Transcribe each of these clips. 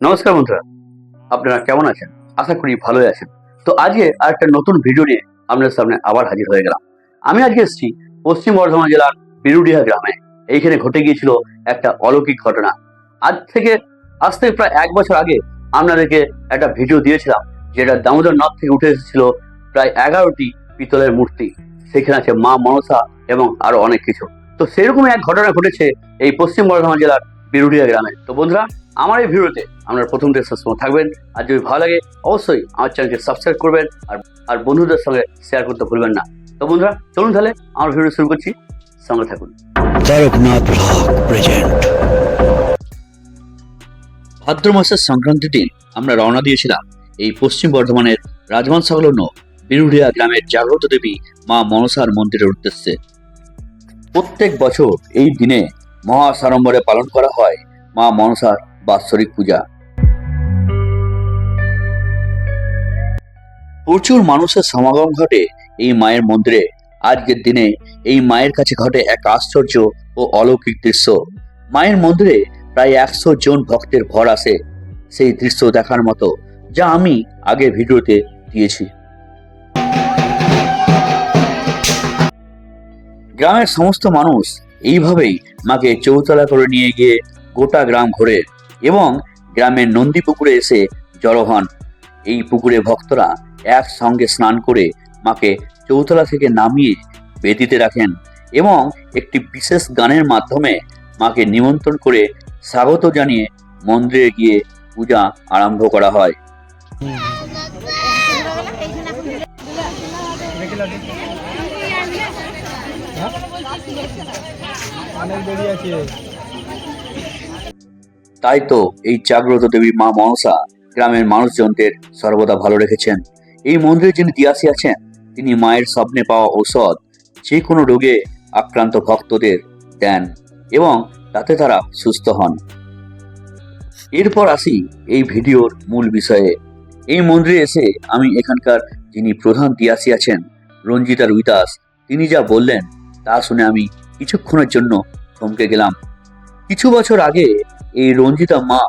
নমস্কার বন্ধুরা, আপনারা কেমন আছেন? আশা করি ভালোই আছেন। তো আজকে আর একটা নতুন ভিডিও নিয়ে আপনাদের সামনে আবার হাজির হয়ে গেলাম। আমি আজকে এসেছি পশ্চিম বর্ধমান জেলার বিরুডিহা গ্রামে। এইখানে ঘটে গিয়েছিল একটা অলৌকিক ঘটনা। আজ থেকে আজ থেকে প্রায় এক বছর আগে আপনাদেরকে একটা ভিডিও দিয়েছিলাম, যেটা দামোদর নদ থেকে উঠে এসেছিল প্রায় এগারোটি পিতলের মূর্তি। সেখানে আছে মা মনসা এবং আরও অনেক কিছু। তো সেরকম এক ঘটনা ঘটেছে এই পশ্চিম বর্ধমান জেলার বিরুডিয়া গ্রামে। তো বন্ধুরা আমার এই ভিডিওতে আপনারা প্রথম থেকে পর্যন্ত থাকবেন। আর যদি ভালো লাগে অবশ্যই আমার চ্যানেলকে সাবস্ক্রাইব করবেন আর আর বন্ধুদের সঙ্গে শেয়ার করতে ভুলবেন না। তো বন্ধুরা চলুন তাহলে আমার ভিডিও শুরু করছি। সঙ্গে থাকুন। তারকনাথ ব্লগ প্রেজেন্ট ভাদ্র মাসের সংক্রান্তি দিন আমরা রওনা দিয়েছিলাম এই পশ্চিম বর্ধমানের রাজমান সংলগ্ন বিরুডিয়া গ্রামের জাগ্রত দেবী মা মনসার মন্দিরের উদ্দেশ্যে। প্রত্যেক বছর এই দিনে মহা সাড়ম্বরে পালন করা হয় মা মনসার বাৎসরিক পূজা। প্রচুর মানুষের সমাগম ঘটে এই মায়ের মন্দিরে। আজকের দিনে এই মায়ের কাছে ঘটে এক আশ্চর্য ও অলৌকিক দৃশ্য। মায়ের মন্দিরে প্রায় একশো জন ভক্তের ভর আসে সেই দৃশ্য দেখার মতো, যা আমি আগে ভিডিওতে দিয়েছি। গ্রামের সমস্ত মানুষ এইভাবেই মাকে চৌতলা করে নিয়ে গিয়ে গোটা গ্রাম ঘোরে। এবং গ্রামের নন্দী পুকুরে এসে জড়ো হন। এই পুকুরে ভক্তরা একসঙ্গে স্নান করে মাকে চৌতলা থেকে নামিয়ে বেদিতে রাখেন এবং একটি বিশেষ গানের মাধ্যমে মাকে নিমন্ত্রণ করে স্বাগত জানিয়ে মন্দিরে গিয়ে পূজা আরম্ভ করা হয়। অনেক দেরি আছে। তাই তো এই জাগ্রত দেবী মা মনসা গ্রামের মানুষজনদের সর্বদা ভালো রেখেছেন। এই মন্দিরে যিনি দিয়াসী আছেন, তিনি মায়ের স্বপ্নে পাওয়া ঔষধ যে কোনো রোগে আক্রান্ত ভক্তদের দেন এবং তাতে তারা সুস্থ হন। এরপর আসি এই ভিডিওর মূল বিষয়ে। এই মন্দিরে এসে আমি এখানকার যিনি প্রধান দিয়াসী আছেন, রঞ্জিতা রুইদাস, তিনি যা বললেন তা শুনে আমি কিছুক্ষণের জন্য থমকে গেলাম। কিছু বছর আগে এই রঞ্জিতা মা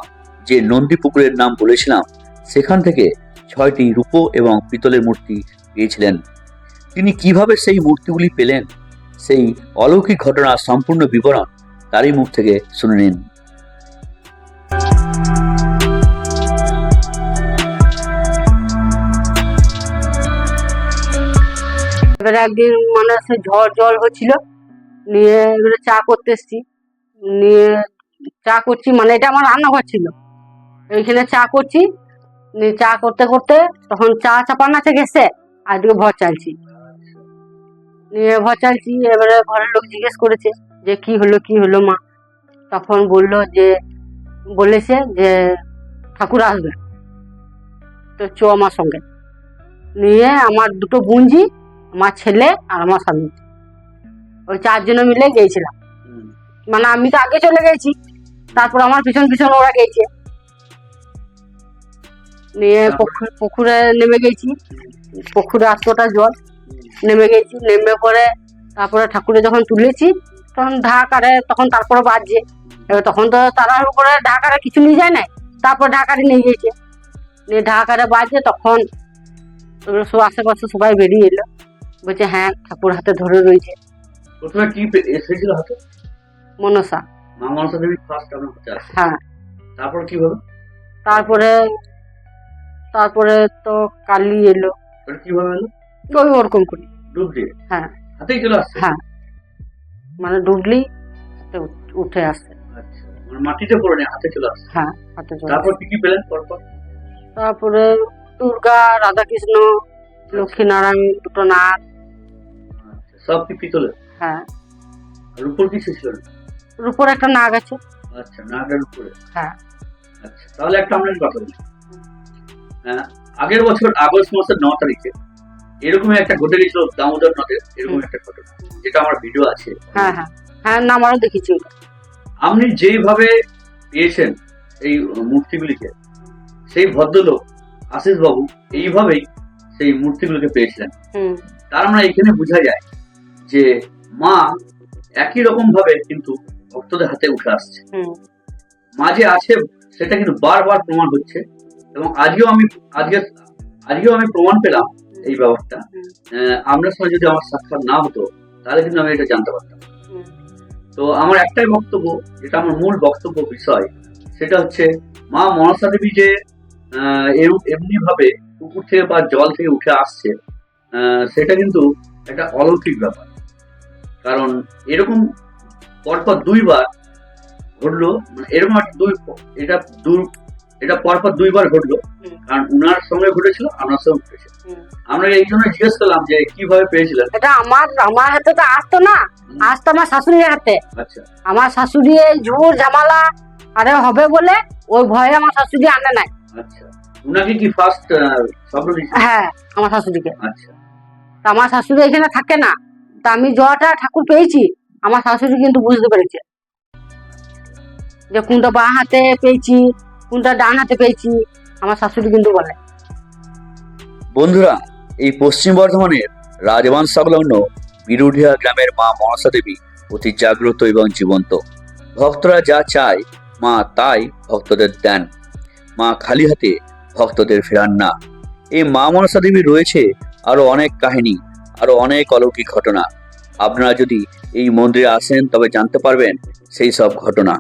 যে নন্দী পুকুরের নাম বলেছিলাম, সেখান থেকে ছয়টি রূপো এবং পিতলের মূর্তি পেয়েছিলেন। তিনি কীভাবে সেই মূর্তিগুলি পেলেন, সেই অলৌকিক ঘটনার সম্পূর্ণ বিবরণ তারই মুখ থেকে শুনে নিন। এবারে একদিন মানে সে ঝড় জল হচ্ছিল, নিয়ে এবারে চা করতে এসছি, নিয়ে চা করছি মানে এটা আমার রান্নাঘর ছিল। এইখানে চা করছি চা করতে করতে তখন চা চাপানা থেকে এসে আর দিকে ভর চালছি। নিয়ে ভর চালছি এবারে ঘরের লোক জিজ্ঞেস করেছে যে কি হলো কি হলো মা? তখন বলল যে বলেছে যে ঠাকুর আসবে। তো চো আমার সঙ্গে। নিয়ে আমার দুটো গুঞ্জি আমার ছেলে আর আমার স্বামী। ওই চারজনে মিলে গিয়েছিলাম। মানে আমি তো আগে চলে গেছি। তারপর আমার পিছন পিছন ওরা গেছে। নিয়ে পুকুর- পুকুরে নেমে গেছি। পুকুরে আটশোটা জল নেমে গেছি। নেমে পরে তারপরে ঠাকুরে যখন তুলেছি তখন ঢাকারে তখন তারপরে বাজছে। এবার তখন তো তারার উপরে ঢাকারে কিছু নিয়ে যায় না তারপর ঢাকারে নিয়ে গেছে। নিয়ে ঢাকারে বাজছে তখন সব আশেপাশে সবাই বেরিয়ে এলো। বলছে হ্যাঁ ঠাকুর হাতে ধরে রয়েছে। প্রথমে কি এসেছিল হাতে? মনসা। মা মনসা দেবী ফার্স্ট আপনার হাতে আসে হ্যাঁ তারপর কি হলো তারপরে তারপরে তো কালি এলো কীভাবে হলো ওই ওরকম করি ডুব হ্যাঁ হাতেই চলে আসছে হ্যাঁ মানে ডুবলি উঠে আসছে মানে মাটিতে পড়ে নেই হাতে চলে আসছে হ্যাঁ হাতে চলে তারপর কি কি দুর্গা রাধাকৃষ্ণ লক্ষ্মীনারায়ণ দুটো নাথ সব কি পিতলের হ্যাঁ আর উপর কিছু ছিল? রূপোর একটা নাগ আছে। আচ্ছা নাগের উপরে। হ্যাঁ। আচ্ছা তাহলে একটা আপনার কথা বলি হ্যাঁ, আগের বছর আগস্ট মাসের ন তারিখে এরকমই একটা ঘটে গেছিল দামোদর নদের এরকম একটা ঘটনা যেটা আমার ভিডিও আছে। হ্যাঁ হ্যাঁ। হ্যাঁ না আমারও দেখেছি আপনি যেইভাবে পেয়েছেন এই মূর্তিগুলিকে সেই ভদ্রলোক আশিস বাবু এইভাবেই সেই মূর্তিগুলোকে পেয়েছিলেন। তার আমরা এখানে বোঝা যায় যে মা একই রকম ভাবে কিন্তু ভক্তদের হাতে উঠে আসছে। হুম। মা যে আছে সেটা কিন্তু বারবার প্রমাণ হচ্ছে। এবং আজকেও আমি আজকে আজকেও আমি প্রমাণ পেলাম এই ব্যাপারটা। আপনার সঙ্গে যদি আমার সাক্ষাৎ না হতো তাহলে কিন্তু আমি এটা জানতে পারতাম। তো আমার একটাই বক্তব্য যেটা আমার মূল বক্তব্য বিষয় সেটা হচ্ছে মা মনসা দেবী যে আহ, এমনি ভাবে পুকুর থেকে বা জল থেকে উঠে আসছে আহ, সেটা কিন্তু একটা অলৌকিক ব্যাপার। কারণ এরকম পরপর দুইবার ঘটলো মানে এরকম একটা দুই এটা দু এটা পরপর দুইবার ঘটলো। কারণ উনার সঙ্গে ঘটেছিল আপনার সঙ্গে ঘটেছিল। আমরা এই জন্য জিজ্ঞেস করলাম যে কীভাবে পেয়েছিলেন? এটা আমার আমার হাতে তো আসতো না। আসতো আমার শাশুড়ির হাতে। আচ্ছা। আমার শাশুড়ি এই ঝুর ঝামেলা আরে হবে বলে ওই ভয়ে আমার শাশুড়ি আনে নাই। আচ্ছা। উনাকে কি ফার্স্ট স্বপ্ন হ্যাঁ আমার শাশুড়িকে। আচ্ছা। তা আমার শাশুড়ি এখানে থাকে না। তা আমি জটা ঠাকুর পেয়েছি। আমার শাশুড়ি কিন্তু বুঝতে পেরেছে যে কোনটা বাঁ হাতে পেয়েছি, কোনটা ডান হাতে পেয়েছি, আমার শাশুড়ি কিন্তু বলে। বন্ধুরা, এই পশ্চিম বর্ধমানের রাজবান সংলগ্ন বিরুডিয়া গ্রামের মা মনসা দেবী অতি জাগ্রত এবং জীবন্ত। ভক্তরা যা চায়, মা তাই ভক্তদের দেন। মা খালি হাতে ভক্তদের ফেরান না। এই মা মনসা দেবী রয়েছে আরও অনেক কাহিনী, আরও অনেক অলৌকিক ঘটনা। আপনারা যদি এই মন্দিরে আসেন, তবে জানতে পারবেন সেই সব ঘটনা।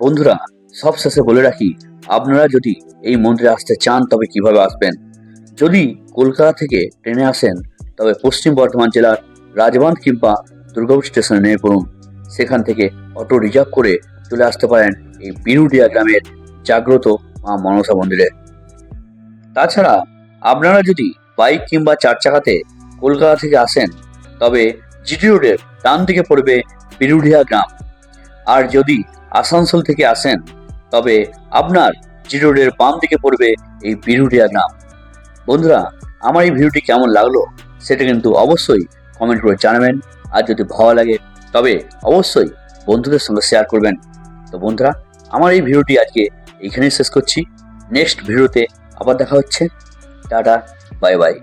বন্ধুরা সব শেষে বলে রাখি, আপনারা যদি এই মন্দিরে আসতে চান, তবে কীভাবে আসবেন? যদি কলকাতা থেকে ট্রেনে আসেন, তবে পশ্চিম বর্ধমান জেলার রাজবাঁধ কিংবা দুর্গাপুর স্টেশনে নেমে পড়ুন। সেখান থেকে অটো রিজার্ভ করে চলে আসতে পারেন এই বিরুডিয়া গ্রামের জাগ্রত মা মনসা মন্দিরে। তাছাড়া, আপনারা যদি বাইক কিংবা চার চাকাতে কলকাতা থেকে আসেন, তবে জিটি রোডের ডান দিকে পড়বে বিরুডিয়া গ্রাম। আর যদি আসানসোল থেকে আসেন, তবে আপনার জি রোডের বাম দিকে পড়বে এই বিরুডিয়া গ্রাম। বন্ধুরা, আমার এই ভিডিওটি কেমন লাগল সেটা কিন্তু অবশ্যই কমেন্ট করে জানাবেন। আর যদি ভালো লাগে, তবে অবশ্যই বন্ধুদের সঙ্গে শেয়ার করবেন। তো বন্ধুরা, আমার এই ভিডিওটি আজকে এখানেই শেষ করছি। নেক্সট ভিডিওতে আবার দেখা হচ্ছে। Tata bye bye